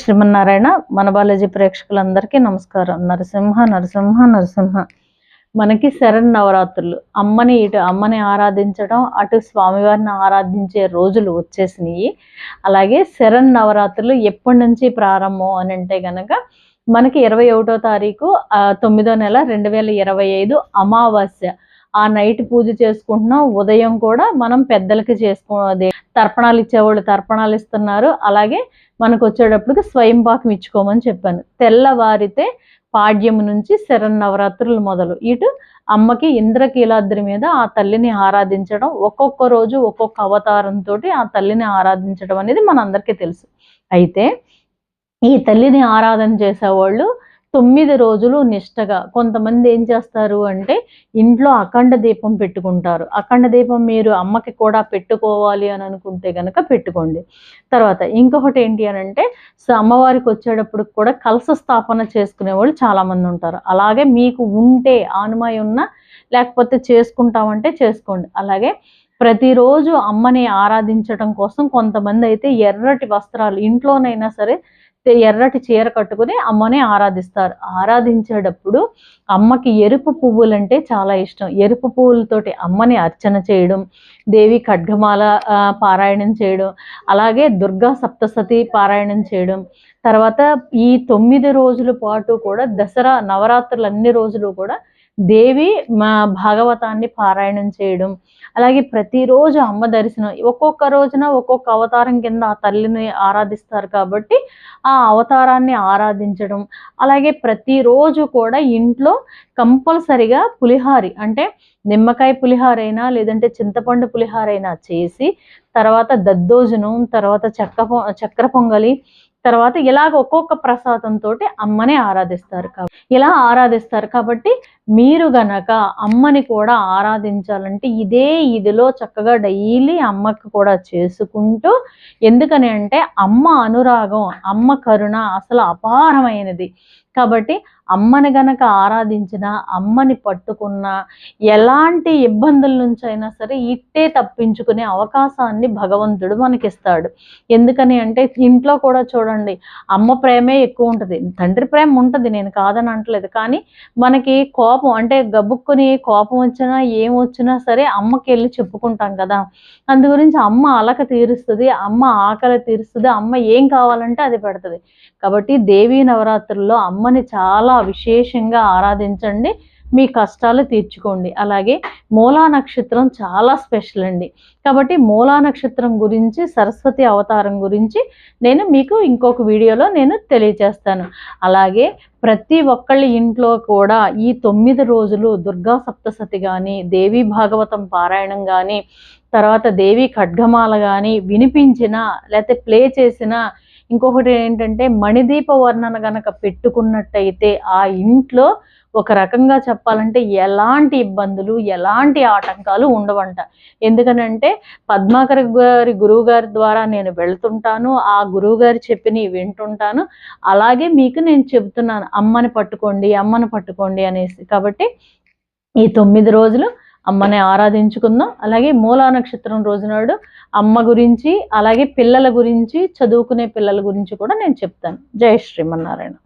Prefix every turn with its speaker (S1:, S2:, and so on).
S1: శ్రీమన్నారాయణ మన బాలాజీ ప్రేక్షకులందరికీ నమస్కారం. నరసింహ నరసింహ నరసింహ. మనకి శరణ్ నవరాత్రులు. అమ్మని ఇటు అమ్మని ఆరాధించడం అటు స్వామివారిని ఆరాధించే రోజులు వచ్చేసినాయి. అలాగే శరణ్ నవరాత్రులు ఎప్పటి నుంచి ప్రారంభం అని అంటే గనక మనకి ఇరవై ఒకటో తారీఖు తొమ్మిదో నెల రెండు వేల ఇరవై ఐదు అమావాస్య. ఆ నైట్ పూజ చేసుకుంటున్నాం. ఉదయం కూడా మనం పెద్దలకి చేసుకో తర్పణాలు ఇచ్చేవాళ్ళు తర్పణాలు ఇస్తున్నారు. అలాగే మనకు వచ్చేటప్పటికి స్వయం పాకం ఇచ్చుకోమని చెప్పాను. తెల్లవారితే పాడ్యము నుంచి శరన్నవరాత్రులు మొదలు. ఇటు అమ్మకి ఇంద్రకీలాద్రి మీద ఆ తల్లిని ఆరాధించడం ఒక్కొక్క రోజు ఒక్కొక్క అవతారంతో ఆ తల్లిని ఆరాధించడం అనేది మనందరికీ తెలుసు. అయితే ఈ తల్లిని ఆరాధన చేసేవాళ్ళు తొమ్మిది రోజులు నిష్టగా. కొంతమంది ఏం చేస్తారు అంటే ఇంట్లో అఖండ దీపం పెట్టుకుంటారు. అఖండ దీపం మీరు అమ్మకి కూడా పెట్టుకోవాలి అని అనుకుంటే కనుక పెట్టుకోండి. తర్వాత ఇంకొకటి ఏంటి అని అంటే అమ్మవారికి వచ్చేటప్పుడు కూడా కలస స్థాపన చేసుకునే వాళ్ళు చాలామంది ఉంటారు. అలాగే మీకు ఉంటే ఆనుమాయి ఉన్నా లేకపోతే చేసుకుంటామంటే చేసుకోండి. అలాగే ప్రతిరోజు అమ్మని ఆరాధించడం కోసం కొంతమంది అయితే ఎర్రటి వస్త్రాలు ఇంట్లోనైనా సరే ఎర్రటి చీర కట్టుకుని అమ్మని ఆరాధిస్తారు. ఆరాధించేటప్పుడు అమ్మకి ఎరుపు పువ్వులంటే చాలా ఇష్టం. ఎరుపు పువ్వులతోటి అమ్మని అర్చన చేయడం దేవి ఖడ్గమాల పారాయణం చేయడం అలాగే దుర్గా సప్తసతి పారాయణం చేయడం. తర్వాత ఈ తొమ్మిది రోజుల పాటు కూడా దసరా నవరాత్రులు అన్ని రోజులు కూడా దేవి మా భాగవతాన్ని పారాయణం చేయడం అలాగే ప్రతిరోజు అమ్మ దర్శనం ఒక్కొక్క రోజున ఒక్కొక్క అవతారం కింద ఆ తల్లిని ఆరాధిస్తారు కాబట్టి ఆ అవతారాన్ని ఆరాధించడం అలాగే ప్రతిరోజు కూడా ఇంట్లో కంపల్సరిగా పులిహారి అంటే నిమ్మకాయ పులిహారైనా లేదంటే చింతపండు పులిహారైనా చేసి తర్వాత దద్దోజనం తర్వాత చక్క పొ చక్కెర పొంగలి తర్వాత ఇలాగ ఒక్కొక్క ప్రసాదంతో అమ్మని ఆరాధిస్తారు కాబట్టి ఇలా ఆరాధిస్తారు కాబట్టి మీరు గనక అమ్మని కూడా ఆరాధించాలంటే ఇదే ఇదిలో చక్కగా డైలీ అమ్మకు కూడా చేసుకుంటూ ఎందుకని అంటే అమ్మ అనురాగం అమ్మ కరుణ అసలు అపారమైనది. కాబట్టి అమ్మని గనక ఆరాధించిన అమ్మని పట్టుకున్న ఎలాంటి ఇబ్బందుల నుంచి అయినా సరే ఇట్టే తప్పించుకునే అవకాశాన్ని భగవంతుడు మనకిస్తాడు. ఎందుకని అంటే ఇంట్లో కూడా చూడండి అమ్మ ప్రేమే ఎక్కువ ఉంటుంది. తండ్రి ప్రేమ ఉంటుంది నేను కాదని అంటలేదు. కానీ మనకి కోపం కోపం అంటే గబుక్కుని కోపం వచ్చినా ఏం వచ్చినా సరే అమ్మకి వెళ్ళి చెప్పుకుంటాం కదా. అందు గురించి అమ్మ అలక తీరుస్తుంది అమ్మ ఆకలి తీరుస్తుంది అమ్మ ఏం కావాలంటే అది పెడుతుంది. కాబట్టి దేవీ నవరాత్రుల్లో అమ్మని చాలా విశేషంగా ఆరాధించండి. మీ కష్టాలు తీర్చుకోండి. అలాగే మూలా నక్షత్రం చాలా స్పెషల్ అండి. కాబట్టి మూలా నక్షత్రం గురించి సరస్వతి అవతారం గురించి నేను మీకు ఇంకొక వీడియోలో నేను తెలియజేస్తాను. అలాగే ప్రతి ఒక్కళ్ళ ఇంట్లో కూడా ఈ తొమ్మిది రోజులు దుర్గా సప్తసతి కానీ దేవి భాగవతం పారాయణం కానీ తర్వాత దేవి ఖడ్గమాల కానీ వినిపించిన లేకపోతే ప్లే చేసిన ఇంకొకటి ఏంటంటే మణిదీప వర్ణన గనక పెట్టుకున్నట్టయితే ఆ ఇంట్లో ఒక రకంగా చెప్పాలంటే ఎలాంటి ఇబ్బందులు ఎలాంటి ఆటంకాలు ఉండవంట. ఎందుకనంటే పద్మాకర్ గారి గురువు గారి ద్వారా నేను వెళ్తుంటాను ఆ గురువు గారు చెప్పిన వింటుంటాను. అలాగే మీకు నేను చెబుతున్నాను అమ్మని పట్టుకోండి అమ్మని పట్టుకోండి అనేసి. కాబట్టి ఈ తొమ్మిది రోజులు అమ్మని ఆరాధించుకుందాం. అలాగే మూలా నక్షత్రం రోజునాడు అమ్మ గురించి అలాగే పిల్లల గురించి చదువుకునే పిల్లల గురించి కూడా నేను చెప్తాను. జయ శ్రీమన్నారాయణ.